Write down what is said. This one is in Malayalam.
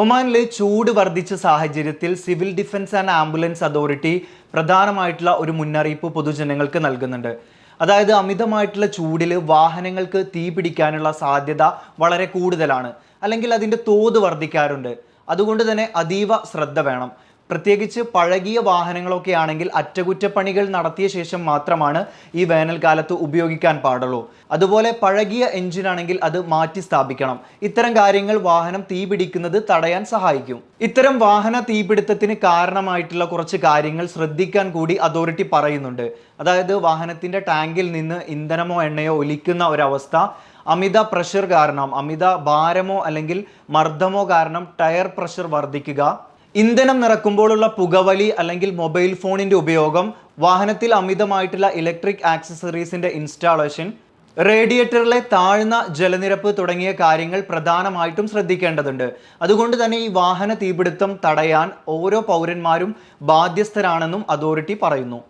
ഒമാനിലെ ചൂട് വർദ്ധിച്ച സാഹചര്യത്തിൽ civil defence and ambulance authority പ്രധാനമായിട്ടുള്ള ഒരു മുന്നറിയിപ്പ് പൊതുജനങ്ങൾക്ക് നൽകുന്നുണ്ട്. അതായത് അമിതമായിട്ടുള്ള ചൂടിൽ വാഹനങ്ങൾക്ക് തീ പിടിക്കാനുള്ള സാധ്യത വളരെ കൂടുതലാണ്. അല്ലെങ്കിൽ അതിന്റെ തോത് വർദ്ധിക്കാറുണ്ട്. അതുകൊണ്ട് തന്നെ അതീവ ശ്രദ്ധ വേണം. പ്രത്യേകിച്ച് പഴകിയ വാഹനങ്ങളൊക്കെ ആണെങ്കിൽ അറ്റകുറ്റപ്പണികൾ നടത്തിയ ശേഷം മാത്രമാണ് ഈ വേനൽക്കാലത്ത് ഉപയോഗിക്കാൻ പാടുള്ളൂ. അതുപോലെ പഴകിയ എഞ്ചിനാണെങ്കിൽ അത് മാറ്റി സ്ഥാപിക്കണം. ഇത്തരം കാര്യങ്ങൾ വാഹനം തീപിടിക്കുന്നത് തടയാൻ സഹായിക്കും. ഇത്തരം വാഹന തീപിടുത്തത്തിന് കാരണമായിട്ടുള്ള കുറച്ച് കാര്യങ്ങൾ ശ്രദ്ധിക്കാൻ കൂടി അതോറിറ്റി പറയുന്നുണ്ട്. അതായത് വാഹനത്തിന്റെ ടാങ്കിൽ നിന്ന് ഇന്ധനമോ എണ്ണയോ ഒലിക്കുന്ന ഒരവസ്ഥ അമിത പ്രഷർ കാരണം അമിത ഭാരമോ അല്ലെങ്കിൽ മർദ്ദമോ കാരണം ടയർ പ്രഷർ വർദ്ധിക്കുക ഇന്ധനം നിറക്കുമ്പോഴുള്ള പുകവലി അല്ലെങ്കിൽ മൊബൈൽ ഫോണിന്റെ ഉപയോഗം വാഹനത്തിൽ അമിതമായിട്ടുള്ള ഇലക്ട്രിക് ആക്സസറീസിന്റെ ഇൻസ്റ്റാളേഷൻ റേഡിയേറ്ററിലെ താഴ്ന്ന ജലനിരപ്പ് തുടങ്ങിയ കാര്യങ്ങൾ പ്രധാനമായിട്ടും ശ്രദ്ധിക്കേണ്ടതുണ്ട്. അതുകൊണ്ട് തന്നെ ഈ വാഹന തീപിടുത്തം തടയാൻ ഓരോ പൗരന്മാരും ബാധ്യസ്ഥരാണെന്നും അതോറിറ്റി പറയുന്നു.